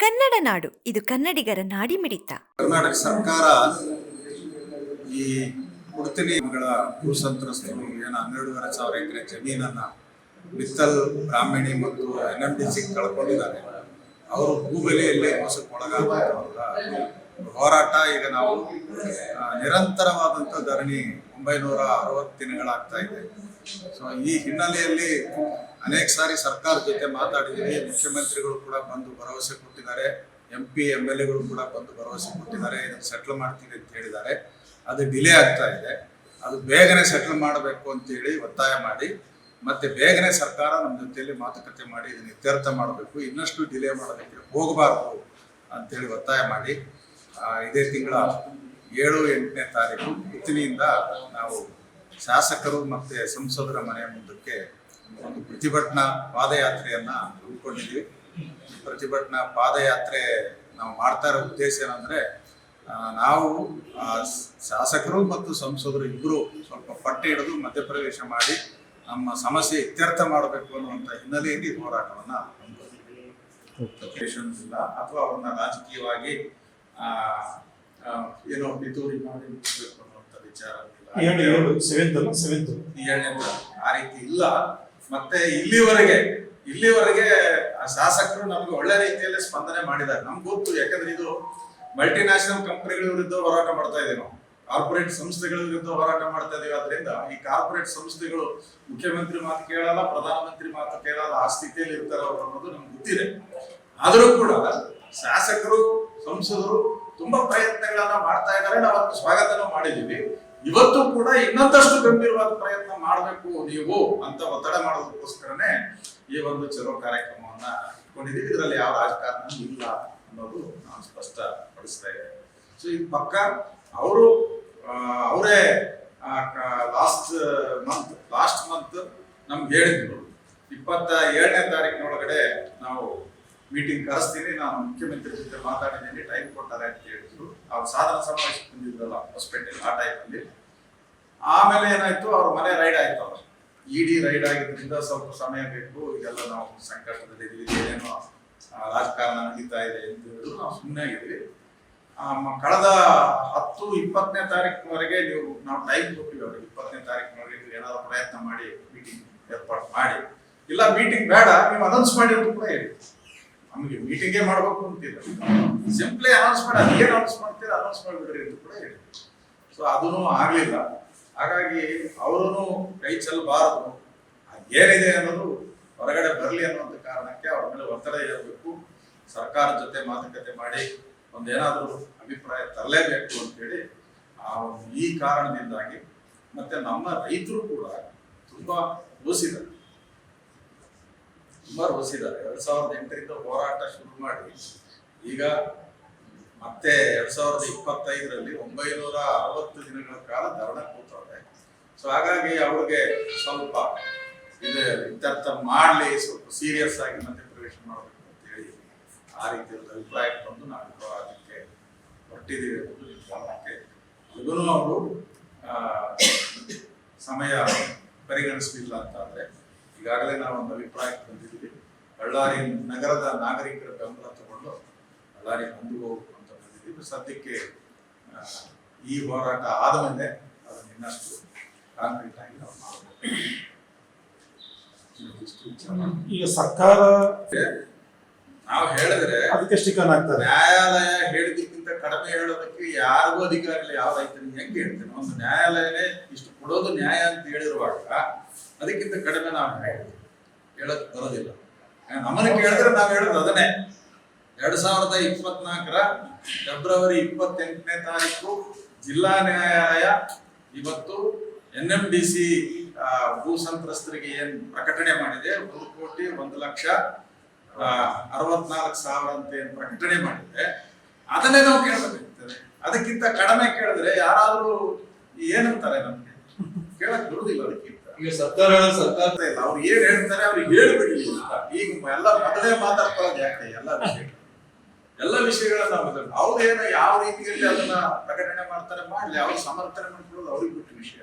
ಕನ್ನಡ ನಾಡು, ಇದು ಕನ್ನಡಿಗರ ನಾಡಿಮಿಡಿತ. ಕರ್ನಾಟಕ ಸರ್ಕಾರ ಈ ಕುಡ್ತಿನಿಗಳ ಭೂ ಸಂತ್ರಸ್ತರು ಏನು ಹನ್ನೆರಡೂವರೆ ಸಾವಿರ ಎಕರೆ ಜಮೀನನ್ನ ಮಿತ್ತಲ್ ಬ್ರಾಹ್ಮಣಿ ಮತ್ತು ಎನ್ ಎಂ ಡಿ ಸಿ ಕಳ್ಕೊಂಡಿದ್ದಾರೆ. ಅವರು ಭೂಬೆಲೆಯಲ್ಲಿ ಮೋಸಕ್ಕೊಳಗಾದಂತಹ ಹೋರಾಟ ಈಗ ನಾವು ನಿರಂತರವಾದಂಥ ಧರಣಿ ಒಂಬೈನೂರ ಅರವತ್ತು ದಿನಗಳಾಗ್ತಾ ಇದೆ. ಸೊ ಈ ಹಿನ್ನೆಲೆಯಲ್ಲಿ ಅನೇಕ ಸಾರಿ ಸರ್ಕಾರದ ಜೊತೆ ಮಾತಾಡಿದ್ದೀವಿ. ಮುಖ್ಯಮಂತ್ರಿಗಳು ಕೂಡ ಬಂದು ಭರವಸೆ ಕೊಟ್ಟಿದ್ದಾರೆ. ಎಂ ಪಿ ಎಂ ಎಲ್ ಎಗಳು ಕೂಡ ಬಂದು ಭರವಸೆ ಕೊಟ್ಟಿದ್ದಾರೆ. ಇದನ್ನು ಸೆಟ್ಲ್ ಮಾಡ್ತೀವಿ ಅಂತ ಹೇಳಿದ್ದಾರೆ. ಅದು ಡಿಲೇ ಆಗ್ತಾ ಇದೆ. ಅದು ಬೇಗನೆ ಸೆಟ್ಲ್ ಮಾಡಬೇಕು ಅಂತೇಳಿ ಒತ್ತಾಯ ಮಾಡಿ, ಮತ್ತೆ ಬೇಗನೆ ಸರ್ಕಾರ ನಮ್ಮ ಜೊತೆಯಲ್ಲಿ ಮಾತುಕತೆ ಮಾಡಿ, ಇದನ್ನು ಇತ್ಯರ್ಥ ಮಾಡಬೇಕು. ಇನ್ನಷ್ಟು ಡಿಲೇ ಮಾಡೋದಕ್ಕೆ ಹೋಗಬಾರ್ದು ಅಂತೇಳಿ ಒತ್ತಾಯ ಮಾಡಿ. ಇದೇ ತಿಂಗಳ ಏಳು ಎಂಟನೇ ತಾರೀಕು ಪುತ್ತಿನಿಯಿಂದ ನಾವು ಶಾಸಕರು ಮತ್ತು ಸಂಸದರ ಮನೆಯ ಮುಂದಕ್ಕೆ ಒಂದು ಪ್ರತಿಭಟನಾ ಪಾದಯಾತ್ರೆಯನ್ನು ಹಮ್ಮಿಕೊಂಡಿದ್ವಿ ಈ ಪ್ರತಿಭಟನಾ ಪಾದಯಾತ್ರೆ ನಾವು ಮಾಡ್ತಾ ಇರೋ ಉದ್ದೇಶ ಏನಂದರೆ ನಾವು ಶಾಸಕರು ಮತ್ತು ಸಂಸದರು ಇಬ್ಬರು ಸ್ವಲ್ಪ ಪಟ್ಟಿ ಹಿಡಿದು ಮಧ್ಯಪ್ರವೇಶ ಮಾಡಿ ನಮ್ಮ ಸಮಸ್ಯೆ ಇತ್ಯರ್ಥ ಮಾಡಬೇಕು ಅನ್ನುವಂಥ ಹಿನ್ನೆಲೆಯಲ್ಲಿ ಹೋರಾಟವನ್ನು ಹಮ್ಮಿಕೊಂಡಿದ್ವಿ ಅಥವಾ ಅವ್ರನ್ನ ರಾಜಕೀಯವಾಗಿ ಏನೋ ಪಿತೂರಿ ಮಾಡಿ ಮುಗಿಸ್ಬೇಕು ಅನ್ನುವಂಥ ವಿಚಾರ ಏಳು ಇಲ್ಲ. ಏಳು ಸೆವೆಂತ್ ಅಲ್ಲ ಸೆವೆಂತ್. ಏಳನೇ ಆ ರೀತಿ ಇಲ್ಲ. ಮತ್ತೆ ಇಲ್ಲಿವರೆಗೆ ಇಲ್ಲಿವರೆಗೆ ಆ ಶಾಸಕರು ನಮ್ಗೆ ಒಳ್ಳೆ ರೀತಿಯಲ್ಲಿ ಸ್ಪಂದನೆ ಮಾಡಿದ್ದಾರೆ. ನಮ್ಗೆ ಗೊತ್ತು ಯಾಕಂದ್ರೆ ಇದು ಮಲ್ಟಿನ್ಯಾಷನಲ್ ಕಂಪನಿಗಳ ವಿರುದ್ಧ ಹೋರಾಟ ಮಾಡ್ತಾ ಇದೀವಿ ನಾವು. ಕಾರ್ಪೊರೇಟ್ ಸಂಸ್ಥೆಗಳ ವಿರುದ್ಧ ಹೋರಾಟ ಮಾಡ್ತಾ ಇದೀವಿ. ಆದ್ರಿಂದ ಈ ಕಾರ್ಪೊರೇಟ್ ಸಂಸ್ಥೆಗಳು ಮುಖ್ಯಮಂತ್ರಿ ಮಾತು ಕೇಳಲ್ಲ ಪ್ರಧಾನಮಂತ್ರಿ ಮಾತು ಕೇಳಲ್ಲ ಆ ಸ್ಥಿತಿಯಲ್ಲಿ ಇರ್ತಾರೆ ಅವರು ಅನ್ನೋದು ನಮ್ಗೆ ಗೊತ್ತಿದೆ. ಆದರೂ ಕೂಡ ಶಾಸಕರು ಸಂಸದರು ತುಂಬಾ ಪ್ರಯತ್ನಗಳನ್ನ ಮಾಡ್ತಾ ಇದ್ದಾರೆ. ನಾವು ಅದಕ್ಕೆ ಸ್ವಾಗತನೂ ಮಾಡಿದೀವಿ ಇವತ್ತು ಕೂಡ ಇನ್ನೊಂದಷ್ಟು ಗಂಭೀರವಾದ ಪ್ರಯತ್ನ ಮಾಡಬೇಕು ನೀವು ಅಂತ ಒತ್ತಡ ಮಾಡೋದಕ್ಕೋಸ್ಕರನೇ ಈ ಒಂದು ಚಲೋ ಕಾರ್ಯಕ್ರಮವನ್ನ ಇಟ್ಕೊಂಡಿದ್ದೀವಿ. ಇದರಲ್ಲಿ ಯಾವ ರಾಜಕಾರಣ ಇಲ್ಲ ಅನ್ನೋದು ನಾನು ಸ್ಪಷ್ಟಪಡಿಸ್ತಾ ಇದ್ದೇನೆ. ಸೊ ಇದು ಪಕ್ಕ ಅವರು ಅವರೇ ಲಾಸ್ಟ್ ಮಂತ್ ಲಾಸ್ಟ್ ಮಂತ್ ನಮ್ಗೆ ಹೇಳಿದ್ರು. ಇಪ್ಪತ್ತ ಏಳನೇ ತಾರೀಕಿನೊಳಗಡೆ ನಾವು ಮೀಟಿಂಗ್ ಕರೆಸ್ತೀನಿ. ನಾನು ಮುಖ್ಯಮಂತ್ರಿ ಜೊತೆ ಮಾತಾಡಿದ್ದೀನಿ. ಟೈಮ್ ಕೊಟ್ಟಾರೆ ಅಂತ ಹೇಳಿದ್ರು. ಅವ್ರು ಸಾಧನ ಸಮಾವೇಶ ಬಂದಿದ್ರಲ್ಲ ಹೊಸಪೇಟೆಯಲ್ಲಿ ಆ ಟೈಮಲ್ಲಿ ಆಮೇಲೆ ಏನಾಯ್ತು? ಅವ್ರ ಮನೆ ರೈಡ್ ಆಯ್ತು ಅವ್ರು. ಇಡಿ ರೈಡ್ ಆಗಿದ್ರಿಂದ ಸ್ವಲ್ಪ ಸಮಯ ಬೇಕು. ಇದೆಲ್ಲ ನಾವು ಸಂಕಷ್ಟದಲ್ಲಿ ಇದೀವಿ ಏನೇನೋ ರಾಜಕಾರಣ ನಡೀತಾ ಇದೆ ಅಂತ ಹೇಳಿದ್ರು. ನಾವು ಸುಮ್ಮನೆ ಆಗಿದ್ವಿ. ಕಳೆದ ಹತ್ತು, ಇಪ್ಪತ್ತನೇ ತಾರೀಕಿನವರೆಗೆ ನೀವು, ನಾವು ಟೈಮ್ ಕೊಟ್ಟಿವಿ ಅವ್ರಿಗೆ. ಇಪ್ಪತ್ತನೇ ತಾರೀಕಿನವರೆಗೆ ನೀವು ಏನಾದ್ರು ಪ್ರಯತ್ನ ಮಾಡಿ ಮೀಟಿಂಗ್ ಏರ್ಪಾಡು ಮಾಡಿ. ಇಲ್ಲ ಮೀಟಿಂಗ್ ಬೇಡ. ನೀವು ಅನೌನ್ಸ್ ಮಾಡಿ ಅಂತ ಕೂಡ ಹೇಳಿ. ನಮಗೆ ಮೀಟಿಂಗೇ ಮಾಡಬೇಕು ಅಂತಿಲ್ಲ ಸಿಂಪ್ಲಿ ಅನೌನ್ಸ್ ಮಾಡಿ, ಅದು ಏನು ಅನೌನ್ಸ್ ಮಾಡ್ತೀರ ಅನೌನ್ಸ್ ಮಾಡಿಬಿಡ್ರಿ ಅಂತ ಕೂಡ ಹೇಳಿ ಸೊ ಅದೂ ಆಗಲಿಲ್ಲ. ಹಾಗಾಗಿ ಅವರು ಕೈ ಚೆಲ್ಲಬಾರದು ಏನಿದೆ ಅನ್ನೋದು ಹೊರಗಡೆ ಬರಲಿ ಅನ್ನುವಂಥ ಕಾರಣಕ್ಕೆ ಅವ್ರ ಮೇಲೆ ಒತ್ತಡ ಇರಬೇಕು ಸರ್ಕಾರದ ಜೊತೆ ಮಾತುಕತೆ ಮಾಡಿ ಒಂದೇನಾದರೂ ಅಭಿಪ್ರಾಯ ತರಲೇಬೇಕು ಅಂತೇಳಿ ಆ ಈ ಕಾರಣದಿಂದಾಗಿ ಮತ್ತೆ ನಮ್ಮ ರೈತರು ಕೂಡ ತುಂಬಾ ರೋಸಿದ್ದಾರೆ ತುಂಬಾ ರೋಸಿದ್ದಾರೆ. ಎರಡ್ ಸಾವಿರದ ಎಂಟರಿಂದ ಹೋರಾಟ ಶುರು ಮಾಡಿ, ಈಗ ಮತ್ತೆ ಎರಡ್ ಸಾವಿರದ ಇಪ್ಪತ್ತೈದರಲ್ಲಿ ಒಂಬೈನೂರ ಅರವತ್ತು ದಿನಗಳ ಕಾಲ ಧರಣ ಕೂತವ್ರೆ. ಸೊ ಹಾಗಾಗಿ ಅವ್ರಿಗೆ ಸ್ವಲ್ಪ ಇದು ಇತ್ಯರ್ಥ ಮಾಡಲಿ, ಸ್ವಲ್ಪ ಸೀರಿಯಸ್ ಆಗಿ ಮತ್ತೆ ಪ್ರವೇಶ ಮಾಡಬೇಕು ಅಂತ ಹೇಳಿ ಆ ರೀತಿ ಒಂದು ಅಭಿಪ್ರಾಯ ಬಂದು ನಾವು ಅದಕ್ಕೆ ಹೊರಟಿದ್ದೀವಿ ಅನ್ನೋದು ಗಮನಕ್ಕೆ ಇದನ್ನು ಅವರು ಸಮಯ ಪರಿಗಣಿಸಲಿಲ್ಲ ಅಂತ ಈಗಾಗಲೇ ನಾವು ಒಂದು ಅಭಿಪ್ರಾಯಕ್ಕೆ ಬಂದಿದ್ದೀವಿ. ಬಳ್ಳಾರಿ ನಗರದ ನಾಗರಿಕರ ಬೆಂಬಲ ತಗೊಂಡು ಬಳ್ಳಾರಿ ಮುಂದೆ ಹೋಗಬೇಕು ಅಂತ ಬಂದಿದ್ದೀವಿ. ಸದ್ಯಕ್ಕೆ ಈ ಹೋರಾಟ ಆದ ಮೇಲೆ ಅದನ್ನು ಇನ್ನಷ್ಟು ಕಾಂಕ್ರೀಟ್ ಆಗಿ ನಾವು ಮಾಡಬೇಕು. ಈಗ ಸರ್ಕಾರ ನಾವು ಹೇಳಿದ್ರೆ ಅದಕ್ಕೆ ಸ್ಟಿಕನ್ ಆಗ್ತದೆ ನ್ಯಾಯಾಲಯ ಹೇಳಿದಕ್ಕಿಂತ ಕಡಿಮೆ ಹೇಳೋದಕ್ಕೆ ಯಾರಿಗೂ ಅಧಿಕಾರಿಗಳು ಯಾವ್ದಾಯ್ತು ಹೆಂಗೆ ಹೇಳ್ತೇನೆ? ಒಂದು ನ್ಯಾಯಾಲಯನೇ ಇಷ್ಟು ಕೊಡೋದು ನ್ಯಾಯ ಅಂತ ಹೇಳಿರುವಾಗ ಅದಕ್ಕಿಂತ ಕಡಿಮೆ ನಾವು ಹೇಳಕ್ ಬರೋದಿಲ್ಲ. ನಮ್ಮನ್ನು ಕೇಳಿದ್ರೆ ನಾವು ಹೇಳೋದು ಅದನ್ನೇ. ಎರಡ್ ಸಾವಿರದ ಇಪ್ಪತ್ನಾಲ್ಕರ ಫೆಬ್ರವರಿ ಇಪ್ಪತ್ತೆಂಟನೇ ತಾರೀಕು ಜಿಲ್ಲಾ ನ್ಯಾಯಾಲಯ ಇವತ್ತು ಎನ್ ಎಂ ಡಿ ಸಿ ಭೂ ಸಂತ್ರಸ್ತರಿಗೆ ಏನ್ ಪ್ರಕಟಣೆ ಮಾಡಿದೆ? ಒಂದು ಕೋಟಿ ಒಂದು ಲಕ್ಷ ಅರವತ್ನಾಲ್ಕು ಸಾವಿರ ಅಂತ ಏನ್ ಪ್ರಕಟಣೆ ಮಾಡಿದೆ. ಅದನ್ನೇ ನಾವು ಕೇಳಬೇಕಾಗ್ತದೆ. ಅದಕ್ಕಿಂತ ಕಡಿಮೆ ಕೇಳಿದ್ರೆ ಯಾರಾದ್ರೂ ಏನಂತಾರೆ ನಮ್ಗೆ? ಕೇಳಕ್ ಬರುದಿಲ್ಲ ಅದಕ್ಕಿಂತ ಈಗ ಸರ್ಕಾರ ಸರ್ಕಾರ ಅವ್ರು ಏನ್ ಹೇಳ್ತಾರೆ ಅವ್ರಿಗೆ ಹೇಳ್ಬಿಡಿ. ಈಗ ಎಲ್ಲ ಮೊದಲೇ ಮಾತಾಡ್ಕೊಳ್ಳೋದು ಯಾಕೆ? ಎಲ್ಲ ವಿಷಯ. ಎಲ್ಲ ವಿಷಯಗಳನ್ನ ನಾವು ಮೊದಲು ಯಾವ ರೀತಿಯಲ್ಲಿ ಅದನ್ನ ಪ್ರಕಟಣೆ ಮಾಡ್ತಾರೆ ಮಾಡ್ಲಿ. ಅವ್ರು ಸಮರ್ಥನೆ ಮಾಡ್ಕೊಳ್ಳೋದು ಅವ್ರಿಗೆ ಬಿಟ್ಟ ವಿಷಯ.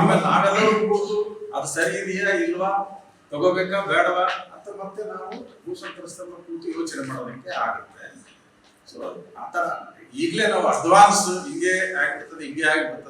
ಆಮೇಲೆ ನಾವೆಲ್ಲರೂ ಕೂತು ಅದು ಸರಿ ಇದೆಯಾ ಇಲ್ವಾ? ತಗೋಬೇಕಾ ಬೇಡವಾ? ಅಂತ ಮತ್ತೆ ಮತ್ತೆ ನಾವು ಭೂ ಸಂತ್ರಸ್ತರ ಕೂತು ಯೋಚನೆ ಮಾಡೋದಕ್ಕೆ ಆಗುತ್ತೆ. ಸೊ ಆತರ ಈಗಲೇ ನಾವು ಅಡ್ವಾನ್ಸ್ ಹಿಂಗೆ ಆಗ್ಬಿಡ್ತದೆ ಹಿಂಗೆ ಆಗ್ಬಿಡ್ತದೆ.